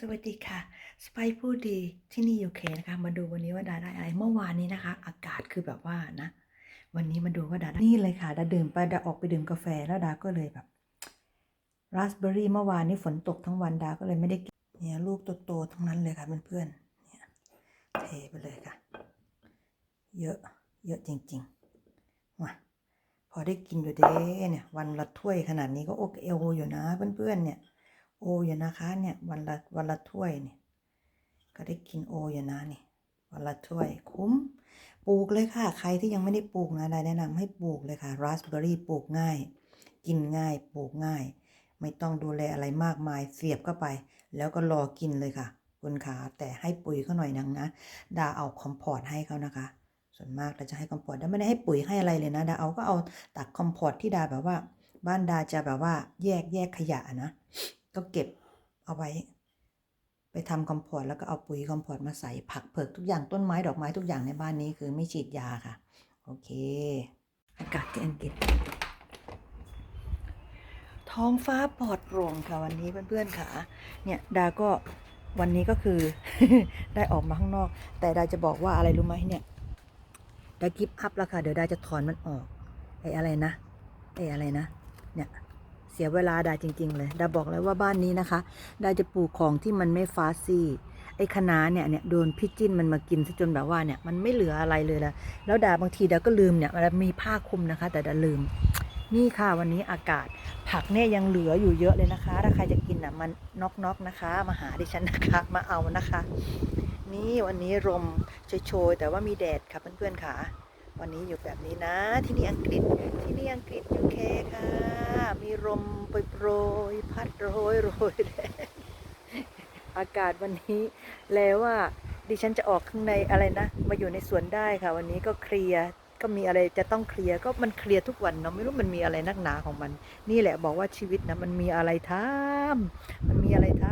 สวัสดีค่ะสไปพูดดีที่นี่ยูเคนะคะ มาดูวันนี้ว่าดาได้อะไร เมื่อวานนี้นะคะ อากาศคือแบบว่านะ วันนี้มาดูว่าดาได้นี่เลยค่ะ ดาดื่มไปดาออกไปดื่มกาแฟแล้วดาก็เลยแบบราสเบอร์รี่เมื่อวานนี้ฝนตกทั้งวันดาก็เลยไม่ได้กินเนี่ยลูกโตๆทั้งนั้นเลยค่ะเพื่อนๆเนี่ยเทไปเลยค่ะ เยอะเยอะจริงๆมาพอได้กินอยู่เด้เนี่ย วันละถ้วยขนาดนี้ก็โอเคโออยู่นะเพื่อนๆเนี่ย โออยู่นะคะเนี่ยวันละวันละถ้วยเนี่ยก็ได้กินโออยู่นะนี่วันละถ้วยคุ้มปลูกเลยค่ะ ใครที่ยังไม่ได้ปลูกนะได้แนะนำให้ปลูกเลยค่ะราสเบอร์รี่ปลูกง่าย กินง่ายปลูกง่าย ไม่ต้องดูแลอะไรมากมายเสียบเข้าไป แล้วก็รอกินเลยค่ะ คุณขาแต่ให้ปุ๋ยเขาหน่อยนังนะดาเอาคอมพอร์ตให้เขานะคะ ส่วนมากเราจะให้คอมพอร์ตดาไม่ได้ให้ปุ๋ยให้อะไรเลยนะดาเอาก็เอาตักคอมพอร์ตที่ดาแบบว่า บ้านดาจะแบบว่าแยกแยกขยะนะ ก็เก็บเอาไว้ ไปทำคอมพอร์ตแล้วก็เอาปุ๋ยคอมพอร์ตมาใส่ผักเผือกทุกอย่างต้นไม้ดอกไม้ทุกอย่างในบ้านนี้คือไม่ฉีดยาค่ะ โอเค อากาศที่อังกฤษ ท้องฟ้าปลอดโปร่งค่ะวันนี้เพื่อนๆค่ะ เนี่ยดาก็วันนี้ก็คือได้ออกมาข้างนอก แต่ดาจะบอกว่าอะไรรู้ไหมเนี่ยดากิฟอัพแล้วค่ะเดี๋ยวดาจะถอนมันออกไอ้อะไรนะไอ้อะไรนะ เสียเวลาดาจริง ๆ เลย ดาบอกเลยว่าบ้านนี้นะคะ ดาจะปลูกของที่มันไม่ฟาซี่ไอ้คะน้าเนี่ยเนี่ยโดนพี่จิ้นมันมากินซะจนแบบว่าเนี่ยมันไม่เหลืออะไรเลยละแล้วดาบางทีดาก็ลืมเนี่ยมันมีผ้าคลุมนะคะ แต่ดาลืม นี่ค่ะวันนี้อากาศ ผักเนี่ยยังเหลืออยู่เยอะเลยนะคะ ถ้าใครจะกินอะมันน็อกๆนะคะ มาหาดิฉันนะคะ มาเอานะคะ นี่วันนี้ลมโชยๆแต่ว่ามีแดดค่ะเพื่อนๆค่ะ วันนี้อยู่แบบนี้นะ ที่นี่อังกฤษที่นี่อังกฤษยูเคค่ะ ลมโปรยพัดโรยโรยแดดอากาศวันนี้แล้วว่าดิฉันจะออกข้างในอะไรนะ มาอยู่ในสวนได้ค่ะ วันนี้ก็เคลียร์ก็มีอะไรจะต้องเคลียร์ก็มันเคลียร์ทุกวันเนาะไม่รู้มันมีอะไรนักหนาของมัน นี่แหละบอกว่าชีวิตนะมันมีอะไรทำมันมีอะไรท